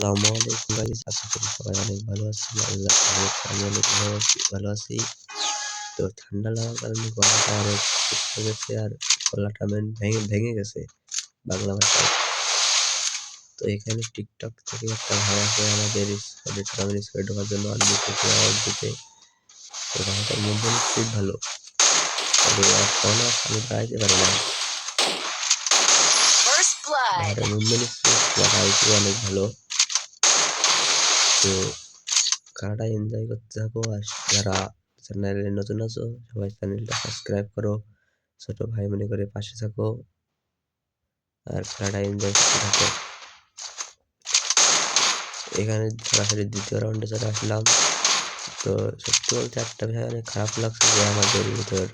আসসালামু আলাইকুম গাইস আশা করি সবাই অনেক ভালো আছেন। আল্লাহ আমি অনেক ভালো আছি ভালো আছি। তো ঠান্ডা লাগার কারণে গলাটা অনেক শুকিয়ে গেছে আর গলাটা ভেঙে ভেঙে গেছে বাংলা ভাষায়। তো এখানে টিকটক থেকে একটা ভাই আছে আমাদের টুর্নামেন্ট স্কোয়াডে ঢোকার জন্য আনবি থেকে আওয়াজ দিতে তো ভাইটার মধ্যে খুব ভালো। তবে এখন আমি দাঁড়াইতে পারি না। মুভমেন্ট অনেক ভালো। তো খেলাটা এনজয় করতে থাকো? আর যারা চ্যানেলে নতুন আছো, সবাই চ্যানেলটা সাবস্ক্রাইব করো। ছোট ভাই মনে করে পাশে থাকো। আর খেলাটা এনজয় করতে থাকো? এখানে সরাসরি দ্বিতীয় রাউন্ডে চলে আসলাম। তো সত্যি বলতে একটা বিষয় অনেক খারাপ লাগছে যে আমাদের ভিতর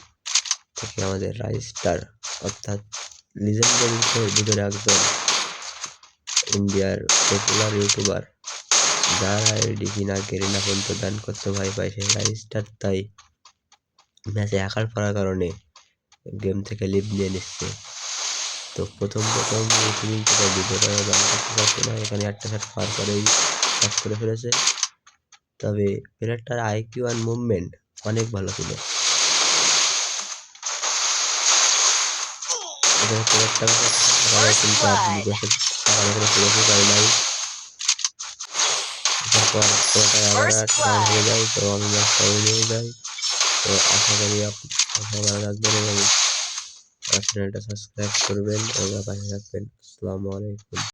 থেকে আমাদের রাইস্টার অর্থাৎ লিজেন্ডারি ভিতরে একজন ইন্ডিয়ার পপুলার ইউটিউবার যার আইডি কিনা গেরিনা পর্যন্ত ব্যান করতে ভয় পায়, সেই রাইস্টার তাই ম্যাচে একার পড়ার কারণে গেম থেকে লিভ নিয়ে নিচ্ছে। তো প্রথম প্রথম তিনি থেকে ভিডিওটা ব্যান করতে পারছে না, এখানে একটা শার্ট পার করেই কাজ করে ফেলেছে। তবে প্লেয়ারটার আইকিউ অ্যান্ড মুভমেন্ট অনেক ভালো ছিল। প্লেয়ারটা কিন্তু আর বিদেশের টাকা করে ফিরে পারে নাই। তারপর পুরোটাই আবার একবার হয়ে যায় তো আমি ম্যাচটা নিয়ে যাই তো আশা করি আপনারা ভালো রাখবেন এবং চ্যানেলটা সাবস্ক্রাইব করবেন এবং পাশে থাকবেন আসসালামু আলাইকুম।